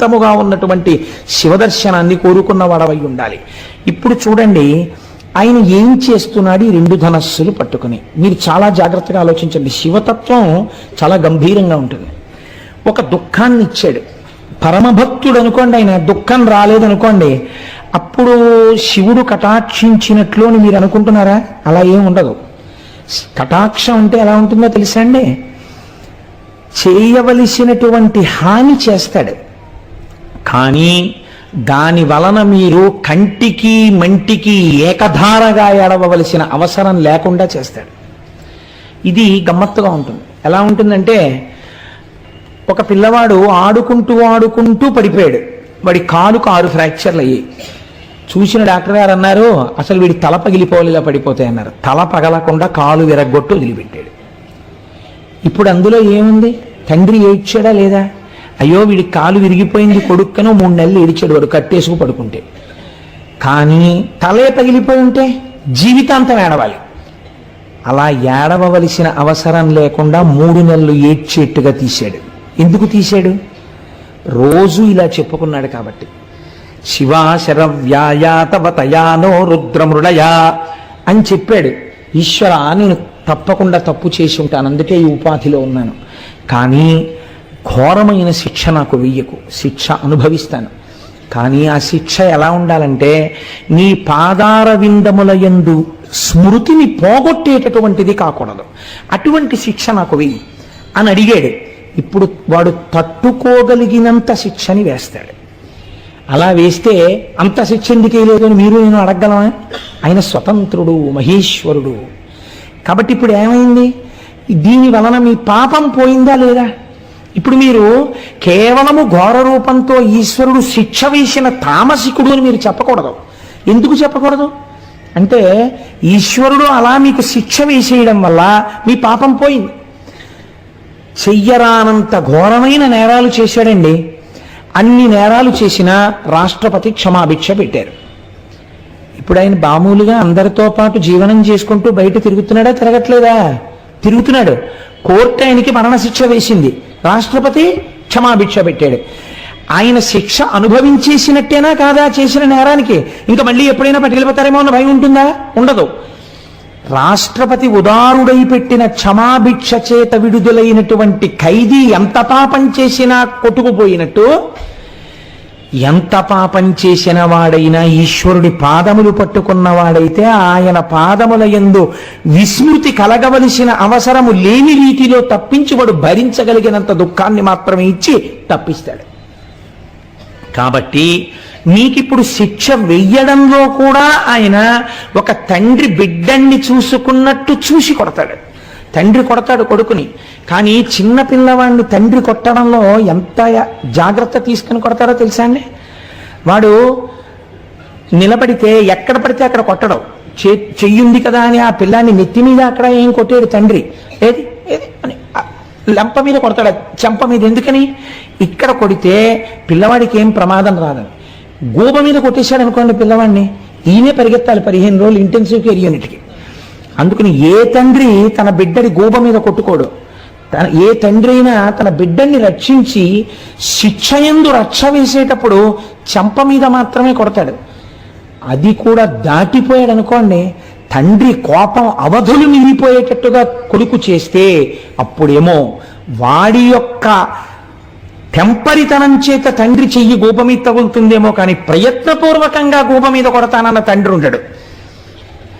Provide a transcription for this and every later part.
శాంతముగా ఉన్నటువంటి శివదర్శనాన్ని కోరుకున్న వాడవై ఉండాలి. ఇప్పుడు చూడండి ఆయన ఏం చేస్తున్నాడు? ఈ రెండు ధనస్సులు పట్టుకుని. మీరు చాలా జాగ్రత్తగా ఆలోచించండి. శివతత్వం చాలా గంభీరంగా ఉంటుంది. ఒక దుఃఖాన్ని ఇచ్చాడు. పరమభక్తుడు అనుకోండి ఆయన దుఃఖం రాలేదనుకోండి అప్పుడు శివుడు కటాక్షించినట్లు అని మీరు అనుకుంటున్నారా? అలా ఏం ఉండదు. కటాక్షం అంటే ఎలా ఉంటుందో తెలుసా అండి? చేయవలసినటువంటి హాని చేస్తాడు. కానీ దాని వలన మీరు కంటికి మంటికి ఏకధారగా ఏడవలసిన అవసరం లేకుండా చేస్తాడు. ఇది గమ్మత్తుగా ఉంటుంది. ఎలా ఉంటుందంటే ఒక పిల్లవాడు ఆడుకుంటూ ఆడుకుంటూ పడిపోయాడు. వాడి కాలుకు ఆరు ఫ్రాక్చర్లు అయ్యాయి. చూసిన డాక్టర్ గారు అన్నారు అసలు వీడి తల పగిలిపోవాలి ఇలా పడిపోతాయి అన్నారు. తల పగలకుండా కాలు విరగ్గొట్టు వదిలిపెట్టాడు. ఇప్పుడు అందులో ఏముంది? తండ్రి ఏడ్చాడా లేదా? అయ్యో వీడి కాలు విరిగిపోయింది కొడుక్కనో మూడు నెలలు ఏడిచాడు వాడు కట్టేసుకు పడుకుంటే. కానీ తలే పగిలిపోయి ఉంటే జీవితాంతం ఏడవాలి. అలా ఏడవలసిన అవసరం లేకుండా మూడు నెలలు ఏడ్చేట్టుగా తీశాడు. ఎందుకు తీశాడు? రోజు ఇలా చెప్పుకున్నాడు కాబట్టి. శివాశర వ్యాయాతవతయానో రుద్రమృడయా అని చెప్పాడు. ఈశ్వర నేను తప్పకుండా తప్పు చేసి ఉంటాను అందుకే ఈ ఉపాధిలో ఉన్నాను. కానీ ఘోరమైన శిక్ష నాకు వెయ్యకు. శిక్ష అనుభవిస్తాను. కానీ ఆ శిక్ష ఎలా ఉండాలంటే నీ పాదార విందముల యందు స్మృతిని పోగొట్టేటటువంటిది కాకూడదు. అటువంటి శిక్ష నాకు వెయ్యి అని అడిగాడు. ఇప్పుడు వాడు తట్టుకోగలిగినంత శిక్షని వేస్తాడు. అలా వేస్తే అంత శిక్ష ఎందుకే లేదు అని మీరు నేను అడగగలమా ఆయన స్వతంత్రుడు మహేశ్వరుడు. కాబట్టి ఇప్పుడు ఏమైంది? దీని వలన మీ పాపం పోయిందా లేదా? ఇప్పుడు మీరు కేవలము ఘోర రూపంతో ఈశ్వరుడు శిక్ష వేసిన తామసికుడు అని మీరు చెప్పకూడదు. ఎందుకు చెప్పకూడదు? అంటే ఈశ్వరుడు అలా మీకు శిక్ష వేసేయడం వల్ల మీ పాపం పోయింది. చెయ్యరానంత ఘోరమైన నేరాలు చేశాడండి. అన్ని నేరాలు చేసినా రాష్ట్రపతి క్షమాభిక్ష పెట్టారు. ఇప్పుడు ఆయన బామూలుగా అందరితో పాటు జీవనం చేసుకుంటూ బయట తిరుగుతున్నాడా తిరగట్లేదా? తిరుగుతున్నాడు. కోర్టు ఆయనకి మరణశిక్ష వేసింది. రాష్ట్రపతి క్షమాభిక్ష పెట్టాడు. ఆయన శిక్ష అనుభవించేసినట్టేనా కాదా చేసిన నేరానికి? ఇంకా మళ్ళీ ఎప్పుడైనా పట్టుకెళ్ళిపోతారేమో అన్న భయం ఉంటుందా? ఉండదు. రాష్ట్రపతి ఉదారుడై పెట్టిన క్షమాభిక్ష చేత విడుదలైనటువంటి ఖైదీ ఎంత పాపం చేసినా కొట్టుకుపోయినట్టు ఎంత పాపం చేసిన వాడైనా ఈశ్వరుడి పాదములు పట్టుకున్నవాడైతే ఆయన పాదముల యందు విస్మృతి కలగవలసిన అవసరము లేని రీతిలో తప్పించి వాడు భరించగలిగినంత దుఃఖాన్ని మాత్రమే ఇచ్చి తప్పిస్తాడు. కాబట్టి నీకిప్పుడు శిక్ష వెయ్యడంలో కూడా ఆయన ఒక తండ్రి బిడ్డన్ని చూసుకున్నట్టు చూసి కొడతాడు. తండ్రి కొడతాడు కొడుకుని. కానీ చిన్న పిల్లవాడిని తండ్రి కొట్టడంలో ఎంత జాగ్రత్త తీసుకుని కొడతారో తెలుసా అండి? వాడు నిలబడితే ఎక్కడ పడితే అక్కడ కొట్టడం. చే చెయ్యుంది కదా అని ఆ పిల్లాన్ని నెత్తి మీద అక్కడ ఏం కొట్టాడు తండ్రి. ఏది? ఏది? అని లెంప లంప మీద కొడతాడు. చెంప మీద ఎందుకని? ఇక్కడ కొడితే పిల్లవాడికి ఏం ప్రమాదం రాదని గూబ మీద కొట్టేశాడు అనుకోండి పిల్లవాడిని. ఈయనే పరిగెత్తాలి పదిహేను రోజులు ఇంటెన్సివ్ కేర్ యూనిట్కి. అందుకని ఏ తండ్రి తన బిడ్డని గూబ మీద కొట్టుకోడు. తన ఏ తండ్రి అయినా తన బిడ్డని రక్షించి శిక్షయందు రక్ష వేసేటప్పుడు చెంప మీద మాత్రమే కొడతాడు. అది కూడా దాటిపోయాడు అనుకోండి తండ్రి కోపం అవధులు మిగిలిపోయేటట్టుగా కొడుకు చేస్తే అప్పుడేమో వాడి యొక్క టెంపరితనం చేత తండ్రి చెయ్యి గోప మీద తగులుతుందేమో కానీ ప్రయత్నపూర్వకంగా గోప మీద కొడతానన్న తండ్రి ఉండడు.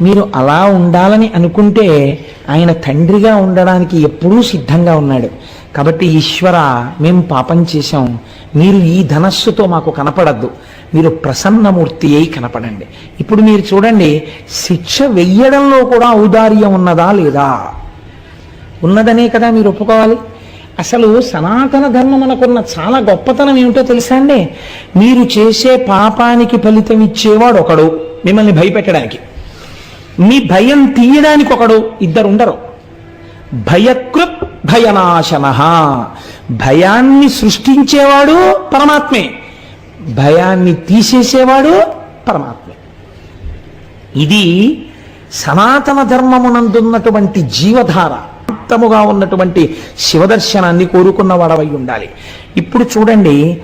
మీరు అలా ఉండాలని అనుకుంటే ఆయన తండ్రిగా ఉండడానికి ఎప్పుడూ సిద్ధంగా ఉన్నాడు. కాబట్టి ఈశ్వర మేము పాపం చేశాం. మీరు ఈ ధనస్సుతో మాకు కనపడద్దు. మీరు ప్రసన్నమూర్తి అయి కనపడండి. ఇప్పుడు మీరు చూడండి శిక్ష వెయ్యడంలో కూడా ఔదార్యం ఉన్నదా లేదా? ఉన్నదనే కదా మీరు ఒప్పుకోవాలి. అసలు సనాతన ధర్మం మనకున్న చాలా గొప్పతనం ఏమిటో తెలుసా అండి? మీరు చేసే పాపానికి ఫలితం ఇచ్చేవాడు ఒకడు మిమ్మల్ని భయపెట్టడానికి. మీ భయం తీయడానికి ఒకడు ఇద్దరు ఉండరు భయకృప్ భయనాశన భయాన్ని సృష్టించేవాడు పరమాత్మే. భయాన్ని తీసేసేవాడు పరమాత్మే. ఇది సనాతన ధర్మమునందున్నటువంటి జీవధార ఉన్నటువంటి శివదర్శనాన్ని కోరుకున్న వాడవై ఉండాలి. ఇప్పుడు చూడండి